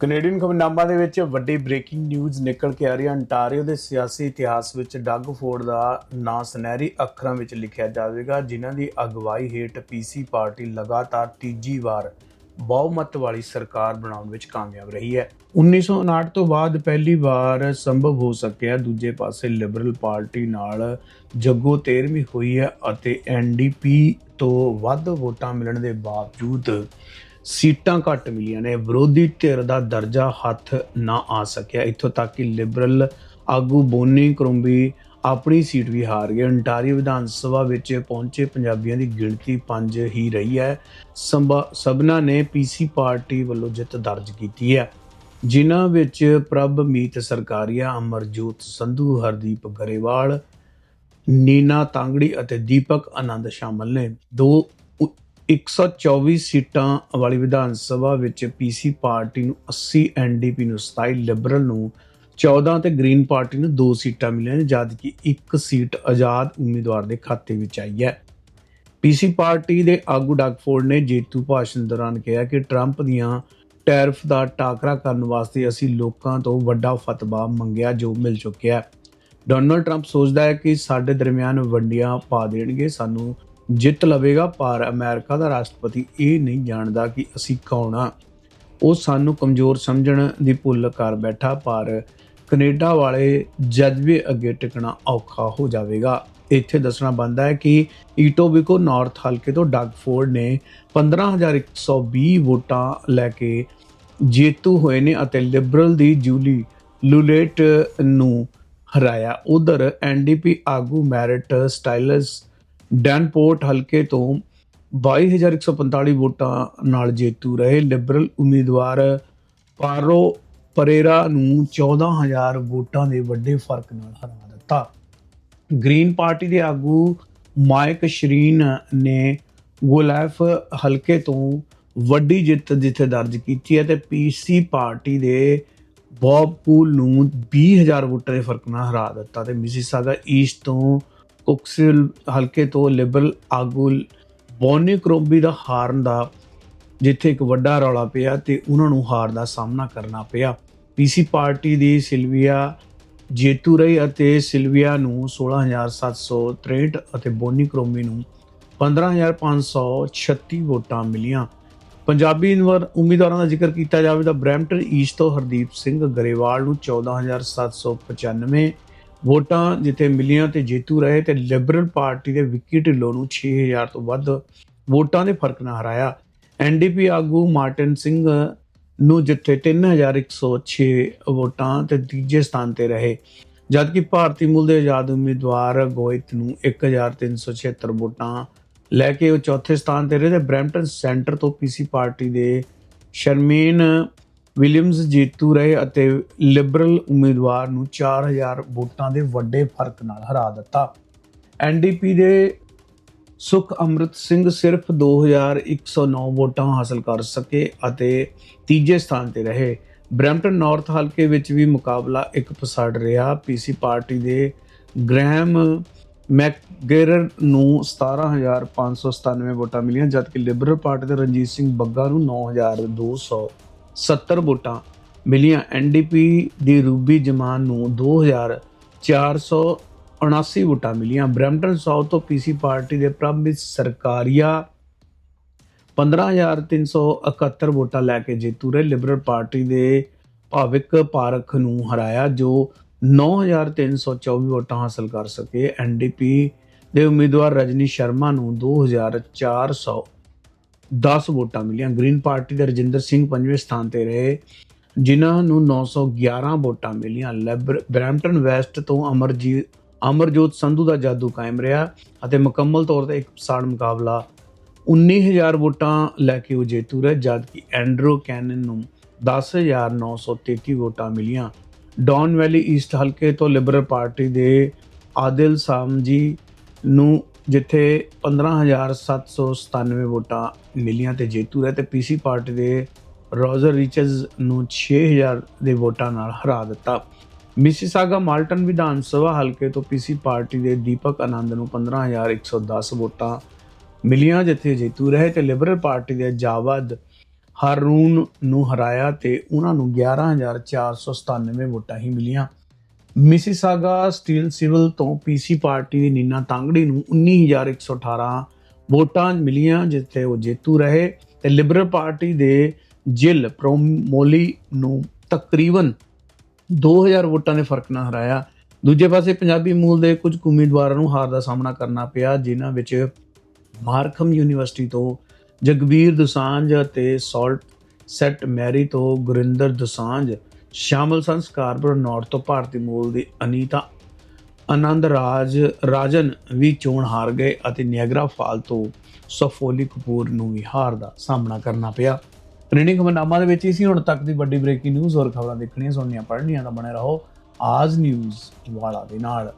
Canadian ਖਬਰਨਾਮਾ ਦੇ ਵਿੱਚ ਵੱਡੀ ਬ੍ਰੇਕਿੰਗ ਨਿਊਜ਼ ਨਿਕਲ ਕੇ ਆ ਰਹੀ ਹੈ। ਅੰਟਾਰੀਓ ਦੇ ਸਿਆਸੀ ਇਤਿਹਾਸ ਵਿੱਚ ਡੱਗ ਫੋਰਡ ਦਾ ਨਾਂ ਸੁਨਹਿਰੀ ਅੱਖਰਾਂ ਵਿੱਚ ਲਿਖਿਆ ਜਾਵੇਗਾ, ਜਿਨ੍ਹਾਂ ਦੀ ਅਗਵਾਈ ਹੇਠ ਪੀਸੀ ਪਾਰਟੀ ਲਗਾਤਾਰ ਤੀਜੀ ਵਾਰ ਬਹੁਮਤ ਵਾਲੀ ਸਰਕਾਰ ਬਣਾਉਣ ਵਿੱਚ ਕਾਮਯਾਬ ਰਹੀ ਹੈ। 1959 ਤੋਂ ਬਾਅਦ ਪਹਿਲੀ ਵਾਰ ਸੰਭਵ ਹੋ ਸਕਿਆ, ਦੂਜੇ ਪਾਸੇ ਲਿਬਰਲ ਪਾਰਟੀ ਨਾਲ ਜੱਗੋ 13ਵੀਂ ਹੋਈ ਹੈ ਅਤੇ ਐਨਡੀਪੀ ਤੋਂ ਵੱਧ ਵੋਟਾਂ ਮਿਲਣ ਦੇ ਬਾਵਜੂਦ ਸੀਟਾਂ ਘੱਟ ਮਿਲੀਆਂ ਨੇ, ਵਿਰੋਧੀ ਧਿਰ ਦਾ ਦਰਜਾ ਹੱਥ ਨਾ ਆ ਸਕਿਆ। ਇੱਥੋਂ ਤੱਕ ਕਿ ਲਿਬਰਲ ਆਗੂ ਬੋਨੀ ਕਰੁੰਬੀ ਆਪਣੀ ਸੀਟ ਵੀ ਹਾਰ ਗਏ। ਅੰਟਾਰੀ ਵਿਧਾਨ ਸਭਾ ਵਿੱਚ ਪਹੁੰਚੇ ਪੰਜਾਬੀਆਂ ਦੀ ਗਿਣਤੀ 5 ਹੀ ਰਹੀ ਹੈ। ਸੰਭਾ- ਸਭਨਾਂ ਨੇ ਪੀਸੀ ਪਾਰਟੀ ਵੱਲੋਂ ਜਿੱਤ ਦਰਜ ਕੀਤੀ ਹੈ। ਜਿਨ੍ਹਾਂ ਵਿੱਚ ਪ੍ਰਭ ਮੀਤ ਸਰਕਾਰੀਆ, ਅਮਰਜੋਤ ਸੰਧੂ, ਹਰਦੀਪ ਗਰੇਵਾਲ, ਨੀਨਾ ਤਾਂਗੜੀ ਅਤੇ ਦੀਪਕ ਆਨੰਦ ਸ਼ਾਮਲ ਨੇ। ਦੋ 124 ਸੀਟਾਂ ਵਾਲੀ ਵਿਧਾਨ ਸਭਾ ਵਿੱਚ ਪੀਸੀ ਪਾਰਟੀ ਨੂੰ 80 ਐਨਡੀਪੀ ਨੂੰ 27 ਲਿਬਰਲ ਨੂੰ 14 ਤੇ ਗ੍ਰੀਨ ਪਾਰਟੀ ਨੂੰ 2 ਸੀਟਾਂ ਮਿਲੀਆਂ ਨੇ ਜਦਕਿ ਇੱਕ ਸੀਟ ਆਜ਼ਾਦ ਉਮੀਦਵਾਰ ਦੇ ਖਾਤੇ ਵਿੱਚ ਆਈ ਹੈ। ਪੀਸੀ ਪਾਰਟੀ ਦੇ ਆਗੂ ਡਾਕਫੋਰਡ ਨੇ ਜੇਤੂ ਭਾਸ਼ਣ ਦੌਰਾਨ ਕਿਹਾ ਕਿ ਟਰੰਪ ਦੀਆਂ ਟੈਰਫ ਦਾ ਟਾਕਰਾ ਕਰਨ ਵਾਸਤੇ ਅਸੀਂ ਲੋਕਾਂ ਤੋਂ ਵੱਡਾ ਫਤਵਾ ਮੰਗਿਆ ਜੋ ਮਿਲ ਚੁੱਕਿਆ ਹੈ। ਡੋਨਲਡ ਟਰੰਪ ਸੋਚਦਾ ਹੈ ਕਿ ਸਾਡੇ ਦਰਮਿਆਨ ਵੰਡੀਆਂ ਪਾ ਦੇਣਗੇ, ਸਾਨੂੰ ਜਿੱਤ ਲਵੇਗਾ, ਪਰ ਅਮਰੀਕਾ ਦਾ ਰਾਸ਼ਟਰਪਤੀ ਇਹ ਨਹੀਂ ਜਾਣਦਾ ਕਿ ਅਸੀਂ ਕੌਣ ਆ। ਉਹ ਸਾਨੂੰ ਕਮਜ਼ੋਰ ਸਮਝਣ ਦੀ ਭੁੱਲ ਕਰ ਬੈਠਾ, ਪਰ ਕੈਨੇਡਾ ਵਾਲੇ ਜਜ਼ਬੇ ਅੱਗੇ ਟਿਕਣਾ ਔਖਾ ਹੋ ਜਾਵੇਗਾ। ਇੱਥੇ ਦੱਸਣਾ ਬੰਦਾ ਹੈ ਕਿ ਈਟੋਬਿਕੋ ਨਾਰਥ ਹਲਕੇ ਤੋਂ ਡਗ ਫੋਰਡ ਨੇ 15120 ਵੋਟਾਂ ਲੈ ਕੇ ਜੇਤੂ ਹੋਏ ਨੇ ਅਤੇ ਲਿਬਰਲ ਦੀ ਜੂਲੀ ਲੂਲੇਟ ਨੂੰ ਹਰਾਇਆ। ਉਧਰ ਐਨਡੀਪੀ ਆਗੂ ਮੈਰਿਟ ਸਟਾਈਲਸ ਡੈਨਪੋਰਟ ਹਲਕੇ ਤੋਂ 22145 ਵੋਟਾਂ ਨਾਲ ਜੇਤੂ ਰਹੇ ਲਿਬਰਲ ਉਮੀਦਵਾਰ ਪਾਰੋ ਪਰੇਰਾ ਨੂੰ 14000 ਵੋਟਾਂ ਦੇ ਵੱਡੇ ਫ਼ਰਕ ਨਾਲ ਹਰਾ ਦਿੱਤਾ। ਗ੍ਰੀਨ ਪਾਰਟੀ ਦੇ ਆਗੂ ਮਾਈਕ ਸ਼ਰੀਨ ਨੇ ਗੋਲੈਫ ਹਲਕੇ ਤੋਂ ਵੱਡੀ ਜਿੱਤ ਜਿੱਥੇ ਦਰਜ ਕੀਤੀ ਹੈ ਤੇ ਪੀਸੀ ਪਾਰਟੀ ਦੇ ਬੌਬ ਪੂਲ ਨੂੰ 20000 ਵੋਟਾਂ ਦੇ ਫ਼ਰਕ ਨਾਲ ਹਰਾ ਦਿੱਤਾ ਤੇ ਮਿਸੀਸਾਗਾ ਈਸਟ ਤੋਂ ਕੁਕਸਿਲ ਹਲਕੇ ਤੋਂ ਲਿਬਰਲ ਆਗੂ ਬੋਨੀ ਕਰੋਬੀ ਦਾ ਹਾਰਨ ਦਾ ਜਿੱਥੇ ਇੱਕ ਵੱਡਾ ਰੌਲਾ ਪਿਆ ਤੇ ਉਹਨਾਂ ਨੂੰ ਹਾਰ ਦਾ ਸਾਹਮਣਾ ਕਰਨਾ ਪਿਆ। ਪੀਸੀ ਪਾਰਟੀ ਦੀ ਸਿਲਵੀਆ ਜੇਤੂ ਰਹੀ ਅਤੇ ਸਿਲਵੀਆ ਨੂੰ 16763 ਅਤੇ ਬੋਨੀ ਕਰੋਮੀ ਨੂੰ 15536 ਵੋਟਾਂ ਮਿਲੀਆਂ। ਪੰਜਾਬੀ ਉਮੀਦਵਾਰਾਂ ਦਾ ਜ਼ਿਕਰ ਕੀਤਾ ਜਾਵੇ ਤਾਂ ਬ੍ਰੈਂਪਟਨ ਈਸਟ ਤੋਂ ਹਰਦੀਪ ਸਿੰਘ ਗਰੇਵਾਲ ਨੂੰ 14795 ਵੋਟਾਂ ਜਿੱਥੇ ਮਿਲੀਆਂ ਤੇ ਜੇਤੂ ਰਹੇ ਤੇ ਲਿਬਰਲ ਪਾਰਟੀ ਦੇ ਵਿੱਕੀ ਢਿੱਲੋਂ ਨੂੰ 6000 ਤੋਂ ਵੱਧ ਵੋਟਾਂ ਦੇ ਫ਼ਰਕ ਨਾਲ ਹਰਾਇਆ। ਐਨਡੀਪੀ ਆਗੂ ਮਾਰਟਿਨ ਸਿੰਘ ਨੂੰ ਜਿੱਥੇ 3106 ਵੋਟਾਂ ਤੇ ਤੀਜੇ ਸਥਾਨ ਤੇ ਰਹੇ, ਜਦਕਿ ਭਾਰਤੀ ਮੂਲ ਦੇ ਆਜ਼ਾਦ ਉਮੀਦਵਾਰ ਗੋਇਤ ਨੂੰ 1376 ਵੋਟਾਂ ਲੈ ਕੇ ਉਹ ਚੌਥੇ ਸਥਾਨ ਤੇ ਰਹੇ ਤੇ ਬ੍ਰੈਂਪਟਨ ਸੈਂਟਰ ਤੋਂ ਪੀਸੀ ਪਾਰਟੀ ਦੇ ਸ਼ਰਮੀਨ ਵਿਲੀਅਮਸ ਜੇਤੂ ਰਹੇ ਅਤੇ ਲਿਬਰਲ ਉਮੀਦਵਾਰ ਨੂੰ 4000 ਵੋਟਾਂ ਦੇ ਵੱਡੇ ਫ਼ਰਕ ਨਾਲ ਹਰਾ ਦਿੱਤਾ। ਐਨਡੀਪੀ ਦੇ ਸੁਖ ਅੰਮ੍ਰਿਤ ਸਿੰਘ ਸਿਰਫ 2109 ਵੋਟਾਂ ਹਾਸਲ ਕਰ ਸਕੇ ਅਤੇ ਤੀਜੇ ਸਥਾਨ ਤੇ ਰਹੇ। ਬ੍ਰੈਂਪਟਨ ਨਾਰਥ ਹਲਕੇ ਵਿੱਚ ਵੀ ਮੁਕਾਬਲਾ ਇੱਕ ਪਸੜ ਰਿਹਾ। ਪੀਸੀ ਪਾਰਟੀ ਦੇ ਗ੍ਰੈਮ ਮੈਕਗੇਰਰ ਨੂੰ 17597 ਵੋਟਾਂ ਮਿਲੀਆਂ, ਜਦਕਿ ਲਿਬਰਲ ਪਾਰਟੀ ਦੇ ਰਣਜੀਤ ਸਿੰਘ ਬੱਗਾ ਨੂੰ 9270 ਵੋਟਾਂ ਮਿਲੀਆਂ ਐਨਡੀਪੀ ਦੀ ਰੂਬੀ ਜਮਾਨ ਨੂੰ 2479 ਵੋਟਾਂ ਮਿਲੀਆਂ। ਬ੍ਰੈਂਪਟਨ ਸਾਊਥ ਤੋਂ ਪੀਸੀ ਪਾਰਟੀ ਦੇ ਪ੍ਰਭਮਿਤ ਸਰਕਾਰੀਆ 15371 ਵੋਟਾਂ ਲੈ ਕੇ ਜੇਤੂ ਰਹੇ। ਲਿਬਰਲ ਪਾਰਟੀ ਦੇ ਭਾਵਿਕ ਪਾਰਖ ਨੂੰ ਹਰਾਇਆ, ਜੋ 9324 ਵੋਟਾਂ ਹਾਸਲ ਕਰ ਸਕੇ। ਐਨਡੀਪੀ ਦੇ ਉਮੀਦਵਾਰ ਰਜਨੀ ਸ਼ਰਮਾ ਨੂੰ 2410 ਵੋਟਾਂ ਮਿਲੀਆਂ। ਗ੍ਰੀਨ ਪਾਰਟੀ ਦੇ ਰਜਿੰਦਰ ਸਿੰਘ ਪੰਜਵੇਂ ਸਥਾਨ ਤੇ ਰਹੇ। ਜਿਨ੍ਹਾਂ ਨੂੰ 911 ਵੋਟਾਂ ਮਿਲੀਆਂ। ਲੈਬਰ- ਬਰੈਂਪਟਨ ਵੈਸਟ ਤੋਂ ਅਮਰਜੀਤ ਅਮਰਜੋਤ ਸੰਧੂ ਦਾ ਜਾਦੂ ਕਾਇਮ ਰਿਹਾ ਅਤੇ ਮੁਕੰਮਲ ਤੌਰ ਤੇ ਇੱਕ ਸਾੜ ਮੁਕਾਬਲਾ 19000 ਵੋਟਾਂ ਲੈ ਕੇ ਉਹ ਜੇਤੂ ਰਹੇ, ਜਦਕਿ ਐਂਡਰੂ ਕੈਨਨ ਨੂੰ 10933 ਵੋਟਾਂ ਮਿਲੀਆਂ। ਡੌਨ ਵੈਲੀ ਈਸਟ ਹਲਕੇ ਤੋਂ ਲਿਬਰਲ ਪਾਰਟੀ ਦੇ ਆਦਿਲ ਸਾਮਜੀ ਨੂੰ ਜਿੱਥੇ 15797 ਵੋਟਾਂ ਮਿਲੀਆਂ ਤੇ ਜੇਤੂ ਰਹੇ ਤੇ ਪੀਸੀ ਪਾਰਟੀ ਦੇ ਰੋਜ਼ਰ ਰਿਚਜ਼ ਨੂੰ 6000 ਦੇ ਵੋਟਾਂ ਨਾਲ ਹਰਾ ਦਿੱਤਾ। ਮਿਸੀਸਾਗਾ ਮਾਲਟਨ ਵਿਧਾਨ ਸਭਾ ਹਲਕੇ ਤੋਂ ਪੀਸੀ ਪਾਰਟੀ ਦੇ ਦੀਪਕ ਆਨੰਦ ਨੂੰ 15110 ਵੋਟਾਂ ਮਿਲੀਆਂ, ਜਿੱਥੇ ਜੇਤੂ ਰਹੇ ਤੇ ਲਿਬਰਲ ਪਾਰਟੀ ਦੇ ਜਾਵਦ ਹਾਰੂਨ ਨੂੰ ਹਰਾਇਆ ਤੇ ਉਹਨਾਂ ਨੂੰ 11497 ਵੋਟਾਂ ਹੀ ਮਿਲੀਆਂ। ਮਿਸੀਸਾਗਾ ਸਟੀਲ ਸਿਵਲ ਤੋਂ ਪੀਸੀ ਪਾਰਟੀ ਦੀ ਨੀਨਾ ਤਾਂਗੜੀ ਨੂੰ 19118 ਵੋਟਾਂ ਮਿਲੀਆਂ, ਜਿੱਥੇ ਉਹ ਜੇਤੂ ਰਹੇ ਤੇ ਲਿਬਰਲ ਪਾਰਟੀ ਦੇ ਜਿਲ ਪ੍ਰੋਮੋਲੀ ਨੂੰ ਤਕਰੀਬਨ 2000 ਵੋਟਾਂ ਦੇ ਫ਼ਰਕ ਨਾਲ ਹਰਾਇਆ। ਦੂਜੇ ਪਾਸੇ ਪੰਜਾਬੀ ਮੂਲ ਦੇ ਕੁਝ ਕੁ ਉਮੀਦਵਾਰਾਂ ਨੂੰ ਹਾਰ ਦਾ ਸਾਹਮਣਾ ਕਰਨਾ ਪਿਆ, ਜਿਨ੍ਹਾਂ ਵਿੱਚ ਮਾਰਖਮ ਯੂਨੀਵਰਸਿਟੀ ਤੋਂ ਜਗਬੀਰ ਦੁਸਾਂਝ ਅਤੇ ਸਾਲਟ ਸੈਟ ਮੈਰੀ ਤੋਂ ਗੁਰਿੰਦਰ ਦੁਸਾਂਝ ਸ਼ਾਮਲ ਸਨ ਸਕਾਰਪੁਰ ਨਾਰਥ ਤੋਂ ਭਾਰਤੀ ਮੂਲ ਦੀ ਅਨੀਤਾ। ਆਨੰਦ ਰਾਜ, ਰਾਜਨ ਵੀ ਚੋਣ ਹਾਰ ਗਏ ਅਤੇ ਨਿਆਗਰਾ ਫਾਲ ਤੋਂ ਸਫੋਲੀ ਕਪੂਰ ਨੂੰ ਵੀ ਹਾਰ ਦਾ ਸਾਹਮਣਾ ਕਰਨਾ ਪਿਆ। ਟ੍ਰੇਨਿੰਗ ਖਬਰਨਾਮਾ ਦੇ ਵਿੱਚ ਹੀ ਸੀ। ਹੁਣ ਤੱਕ ਦੀ ਵੱਡੀ ਬ੍ਰੇਕਿੰਗ ਨਿਊਜ਼ ਔਰ ਖਬਰਾਂ ਦੇਖਣੀਆਂ, ਸੁਣਨੀਆਂ, ਪੜ੍ਹਨੀਆਂ ਤਾਂ ਬਣੇ ਰਹੋ ਆਜ ਨਿਊਜ਼ ਵਾਲਾ ਦੇ ਨਾਲ।